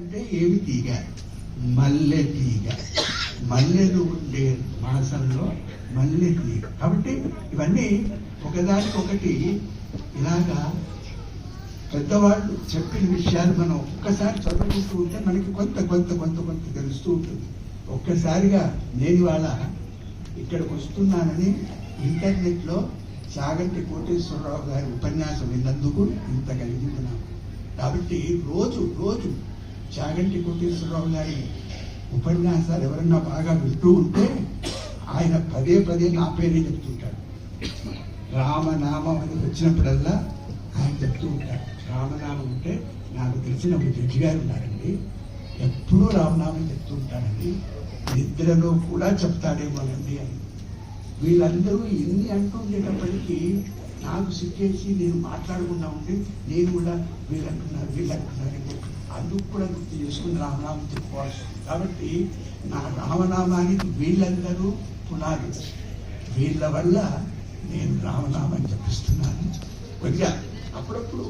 అంటే ఏమి తీగ? మల్లె తీగ. మల్లెలు ఉండే మాసంలో మల్లె తీగ. కాబట్టి ఇవన్నీ ఒకదానికొకటి ఇలాగా పెద్దవాళ్ళు చెప్పిన విషయాలు మనం ఒక్కసారి చదువుకుంటూ ఉంటే మనకి కొంత కొంత కొంత కొంత తెలుస్తూ ఉంటుంది. ఒక్కసారిగా నేను ఇవాళ ఇక్కడికి వస్తున్నానని ఇంటర్నెట్లో చాగంటి కోటేశ్వరరావు గారి ఉపన్యాసం విన్నందుకు ఇంత కలిగింది నాకు. కాబట్టి రోజు రోజు చాగంటి కోటేశ్వరరావు గారి ఉపన్యాసాలు ఎవరన్నా బాగా వింటూ ఉంటే ఆయన పదే పదే నా పేరే చెప్తుంటాడు. రామనామం అని వచ్చినప్పుడల్లా ఆయన చెప్తూ ఉంటాడు. రామనామం అంటే నాకు తెలిసిన ఒక జడ్జి గారు ఉన్నారండి. ఎప్పుడూ రామనామం చెప్తూ ఉంటాడండి నిద్రలో కూడా చెప్తాడేమోనండి అని. వీళ్ళందరూ ఎన్ని అంటుండేటప్పటికీ నాకు సిగ్గేసి నేను మాట్లాడకుండా ఉంటే నేను కూడా వీళ్ళంటున్నారు వీళ్ళంటున్నారు అని చెప్పి అందుకు కూడా గుర్తు చేసుకుని రామనామం చెప్పుకోవాల్సి ఉంది. కాబట్టి నా రామనామానికి వీళ్ళందరూ పునాది. వీళ్ళ వల్ల నేను రామనామం జపిస్తున్నాను. కొద్దిగా అప్పుడప్పుడు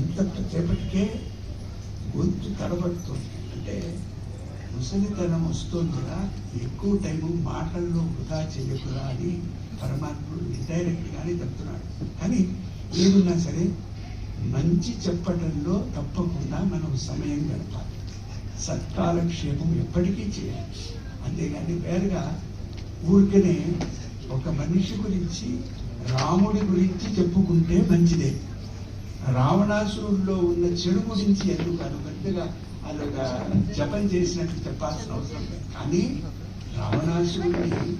ఇంత సేపటికే గొంతు తడబడుతుంది అంటే ముసలితనం వస్తుందిరా. ఎక్కువ టైము మాటల్లో వృధా చేయకురా అని పరమాత్ముడు ఇండైరెక్ట్గానే చెప్తున్నాడు. కానీ ఏమున్నా సరే మంచి చెప్పడంలో తప్పకుండా మనం సమయం గడపాలి. సత్కాలక్షేపం ఎప్పటికీ చేయాలి. అంతేగాని వేరుగా ఊరికనే ఒక మనిషి గురించి రాముడి గురించి చెప్పుకుంటే మంచిదే. రావణాసురుల్లో ఉన్న చెడు గురించి ఎందుకు అది పెద్దగా అదొక జపం చేసినట్టు చెప్పాల్సిన అవసరం లేదు. కానీ రావణాసురుడిని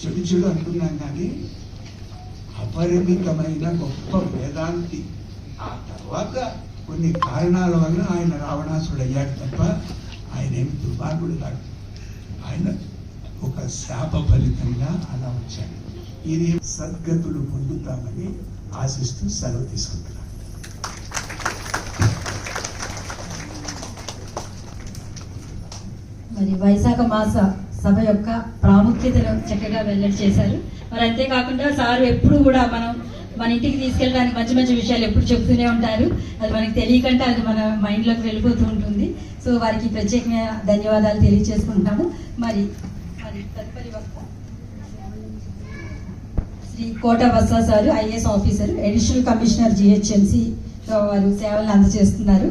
చెడు చెడు అంటున్నాం కానీ అపరిమితమైన గొప్ప వేదాంతి ఆ తర్వాత కొన్ని కారణాల వల్ల ఆయన రావణాసుడు అయ్యాడు తప్ప ఆయన ఏమి దుర్మార్గుడు కాడు. ఆయన ఒక శాప ఫలితంగా అలా వచ్చాడు. ఇది సద్గతులు పొందుతామని ఆశిస్తూ సెలవు తీసుకుంటున్నాను మరి వైశాఖ మాస సభ యొక్క ప్రాముఖ్యతను చక్కగా వెల్లడి చేశారు. మరి అంతేకాకుండా సారు ఎప్పుడు కూడా మనం మన ఇంటికి తీసుకెళ్ళడానికి మంచి మంచి విషయాలు ఎప్పుడు చెప్తూనే ఉంటారు. అది మనకి తెలియకంటే అది మన మైండ్లోకి వెళ్ళిపోతూ ఉంటుంది. సో వారికి ప్రత్యేకమైన ధన్యవాదాలు తెలియజేసుకుంటాము మరి మరి తదుపరి వక్త Shri Kota Bassa sir IAS officer additional commissioner GHMC వారు సేవలను అందజేస్తున్నారు.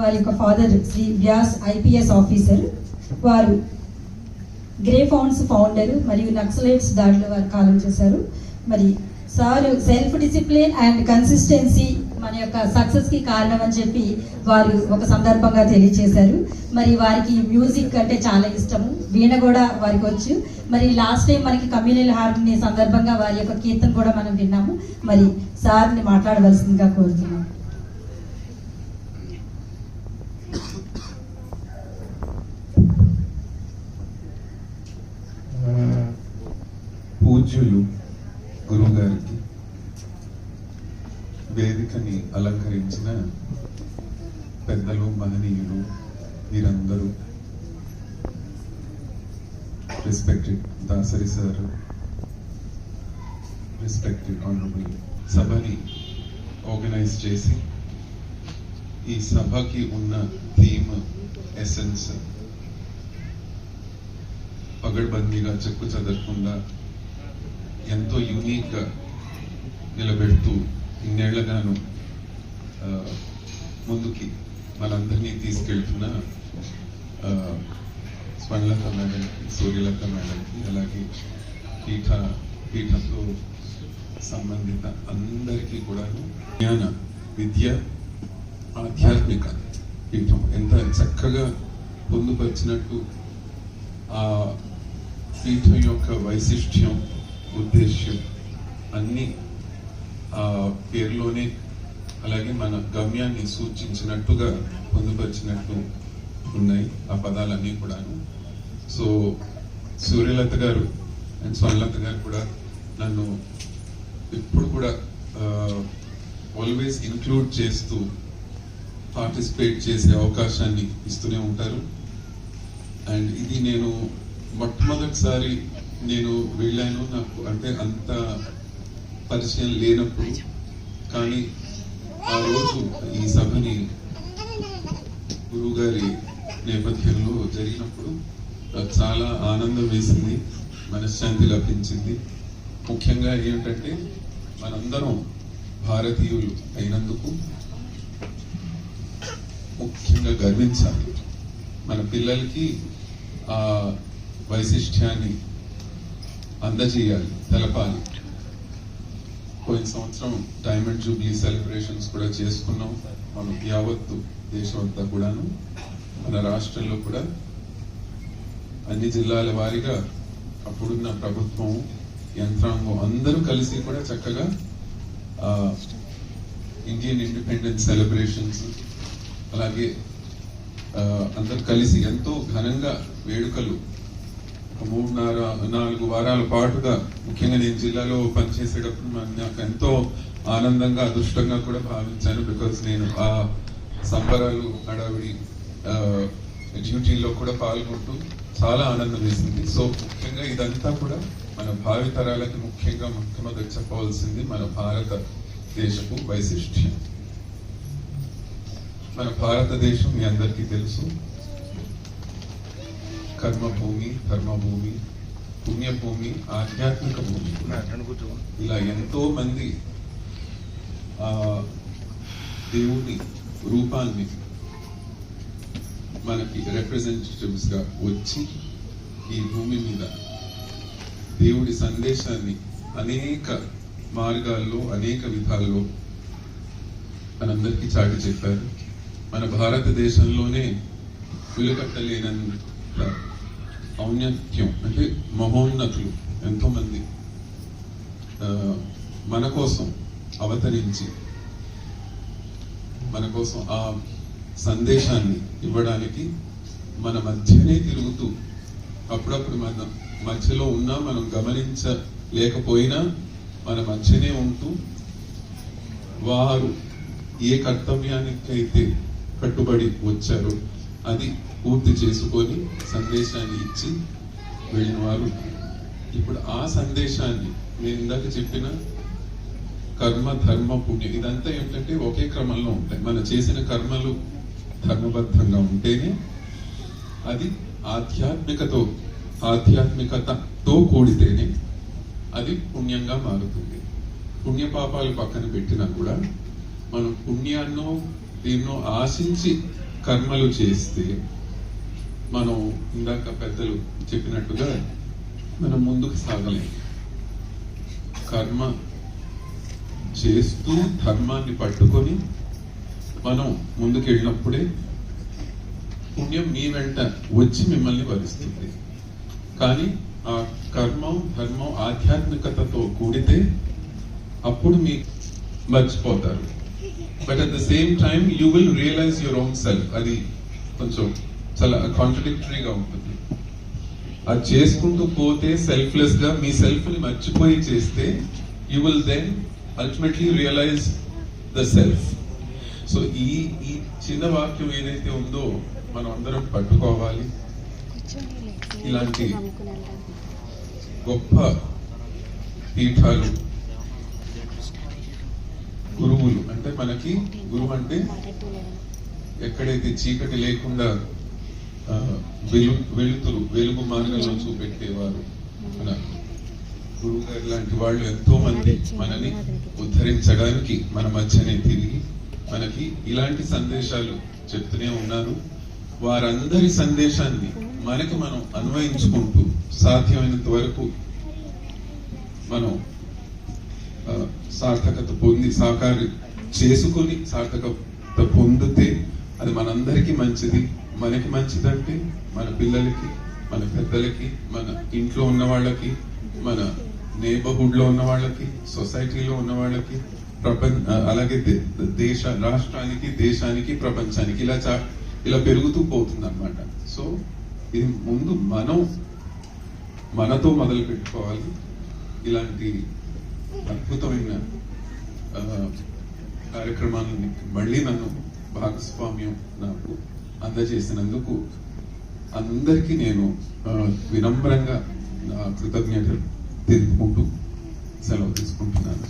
వారి యొక్క father Shri Vyas IPS officer వారు గ్రే ఫౌండ్స్ ఫౌండర్ మరియు నక్సలైట్స్ దాడిలో వారు కాలం చేశారు. మరి sir self discipline and consistency మన యొక్క సక్సెస్కి కారణం అని చెప్పి వారు ఒక సందర్భంగా తెలియజేశారు మరి వారికి మ్యూజిక్ అంటే చాలా ఇష్టము. వీణ కూడా వారికి వచ్చు. మరి లాస్ట్ టైం మనకి కమ్యూనల్ హార్మోని సందర్భంగా వారి యొక్క కీర్తన కూడా మనం విన్నాము. మరి సార్ని మాట్లాడవలసిందిగా కోరుతున్నాం. పూజ్యులు వేదికని అలంకరించిన పెద్దలు మహనీయులు వీరందరూ. Respected Dasari sir respected honourable సభని ఆర్గనైజ్ చేసి ఈ సభకి ఉన్న థీమ్ ఎసెన్స్ పగడ్బందీగా చెక్కు చదరకుండా ఎంతో యూనిక్గా నిలబెడుతూ ఇన్నేళ్ళగాను ముందుకి మనందరినీ తీసుకెళ్తున్న స్వర్ణలత మేడంకి సూర్యలత మేడంకి అలాగే పీఠ పీఠంతో సంబంధిత అందరికీ కూడాను జ్ఞాన విద్య ఆధ్యాత్మిక పీఠం ఎంత చక్కగా పొందుపరిచినట్టు ఆ పీఠం యొక్క వైశిష్ట్యం ఉద్దేశ్యం అన్నీ పేరులోనే అలాగే మన గమ్యాన్ని సూచించినట్టుగా పొందుపరిచినట్టు ఉన్నాయి ఆ పదాలన్నీ కూడాను. సో సూర్యలత గారు అండ్ స్వర్ణలత గారు కూడా నన్ను ఎప్పుడు కూడా ఆల్వేస్ ఇంక్లూడ్ చేస్తూ పార్టిసిపేట్ చేసే అవకాశాన్ని ఇస్తూనే ఉంటారు. అండ్ ఇది నేను మొట్టమొదటిసారి నేను వెళ్ళాను నాకు అంటే అంత పరిచయం లేనప్పుడు కానీ ఆ రోజు ఈ సభని గురువు గారి నేపథ్యంలో జరిగినప్పుడు నాకు చాలా ఆనందం వేసింది మనశ్శాంతి లభించింది. ముఖ్యంగా ఏంటంటే మనందరం భారతీయులు అయినందుకు ముఖ్యంగా గర్వించాలి. మన పిల్లలకి ఆ వైశిష్ట్యాన్ని అందజేయాలి తెలపాలి. పోయిన సంవత్సరం డైమండ్ జూబ్లీ సెలబ్రేషన్స్ కూడా చేసుకున్నాం. మనం యావత్తు దేశం అంతా కూడాను మన రాష్ట్రంలో కూడా అన్ని జిల్లాల వారీగా అప్పుడున్న ప్రభుత్వం యంత్రాంగం అందరూ కలిసి కూడా చక్కగా ఇండియన్ ఇండిపెండెన్స్ సెలబ్రేషన్స్ అలాగే అందరు కలిసి ఎంతో ఘనంగా వేడుకలు మూడున్నర నాలుగు వారాల పాటుగా ముఖ్యంగా నేను జిల్లాలో పనిచేసేటప్పుడు నాకు ఎంతో ఆనందంగా అదృష్టంగా కూడా భావించాను. బికాస్ నేను ఆ సంబరాలు హడావిడి ఆ, డ్యూటీలో కూడా పాల్గొంటూ చాలా ఆనందం వేసింది. సో ముఖ్యంగా ఇదంతా కూడా మన భావితరాలకి ముఖ్యంగా మొట్టమొదటి చెప్పవలసింది మన భారత దేశపు వైశిష్ట్యం. మన భారతదేశం మీ అందరికీ తెలుసు. కర్మభూమి ధర్మభూమి పుణ్యభూమి ఆధ్యాత్మిక భూమి ఇలా ఎంతో మంది ఆ దేవుని రూపాన్ని మనకి రిప్రజెంటేటివ్స్గా వచ్చి ఈ భూమి మీద దేవుడి సందేశాన్ని అనేక మార్గాల్లో అనేక విధాల్లో మనందరికీ చాటి చెప్పారు. మన భారతదేశంలోనే వెలుకట్టలేనంత ఔన్నత్యం అంటే మహోన్నతులు ఎంతోమంది మన కోసం అవతరించి మన కోసం ఆ సందేశాన్ని ఇవ్వడానికి మన మధ్యనే తిరుగుతూ అప్పుడప్పుడు మన మధ్యలో ఉన్నా మనం గమనించలేకపోయినా మన మధ్యనే ఉంటూ వారు ఏ కర్తవ్యానికైతే కట్టుబడి వచ్చారో అది పూర్తి చేసుకొని సందేశాన్ని ఇచ్చి వెళ్ళిన వారు ఇప్పుడు ఆ సందేశాన్ని నేను ఇందాక చెప్పిన కర్మ ధర్మ పుణ్యం ఇదంతా ఏంటంటే ఒకే క్రమంలో ఉంటాయి. మనం చేసిన కర్మలు ధర్మబద్ధంగా ఉంటేనే అది ఆధ్యాత్మికతో ఆధ్యాత్మికతతో కూడితేనే అది పుణ్యంగా మారుతుంది. పుణ్యపాపాలు పక్కన పెట్టినా కూడా మనం పుణ్యాన్నో దీన్నో ఆశించి కర్మలు చేస్తే మనం ఇందాక పెద్దలు చెప్పినట్టుగా మనం ముందుకు సాగలేం. కర్మ చేస్తూ ధర్మాన్ని పట్టుకొని మనం ముందుకు వెళ్ళినప్పుడే పుణ్యం మీ వెంట వచ్చి మిమ్మల్ని వరిస్తుంది కానీ ఆ కర్మం ధర్మం ఆధ్యాత్మికతతో కూడితే అప్పుడు మీ మర్చిపోతారు. But at the same time you will realise your own self అది కొంచెం చాలా కాంట్రడిక్టరీగా ఉంటుంది. అది చేసుకుంటూ పోతే సెల్ఫ్లెస్గా మీ సెల్ఫ్ని మర్చిపోయి చేస్తే you will then ultimately realise the self so ఈ ఈ చిన్న వాక్యం ఏదైతే ఉందో మనం అందరం పట్టుకోవాలి. ఇలాంటి గొప్ప పీఠాలు గురువులు అంటే మనకి గురువు అంటే ఎక్కడైతే చీకటి లేకుండా వెలు వెలుతురు వెలుగు మార్గంలో చూపెట్టేవారు. గురువు గారు లాంటి వాళ్ళు ఎంతో మంది మనని ఉద్ధరించడానికి మన మధ్యనే తిరిగి మనకి ఇలాంటి సందేశాలు చెప్తూనే ఉన్నారు. వారందరి సందేశాన్ని మనకి మనం అన్వయించుకుంటూ సాధ్యమైనంత వరకు మనం సార్థకత పొంది సాకారం చేసుకొని సార్థకత పొందితే అది మనందరికీ మంచిది. మనకి మంచిదంటే మన పిల్లలకి మన పెద్దలకి మన ఇంట్లో ఉన్న వాళ్ళకి మన నేబర్హుడ్లో ఉన్న వాళ్ళకి సొసైటీలో ఉన్న వాళ్ళకి ప్రపంచ అలాగే దే- దేశ రాష్ట్రానికి దేశానికి ప్రపంచానికి ఇలా చా ఇలా పెరుగుతూ పోతుంది అనమాట సో ఇది ముందు మనం మనతో మొదలు పెట్టుకోవాలి. ఇలాంటి అద్భుతమైన కార్యక్రమాన్ని కార్యక్రమాలని మళ్ళీ నన్ను భాగస్వామ్యం నాకు అందజేసినందుకు అందరికీ నేను వినమ్రంగా కృతజ్ఞతలు తెలుపుకుంటూ సెలవు తీసుకుంటున్నాను.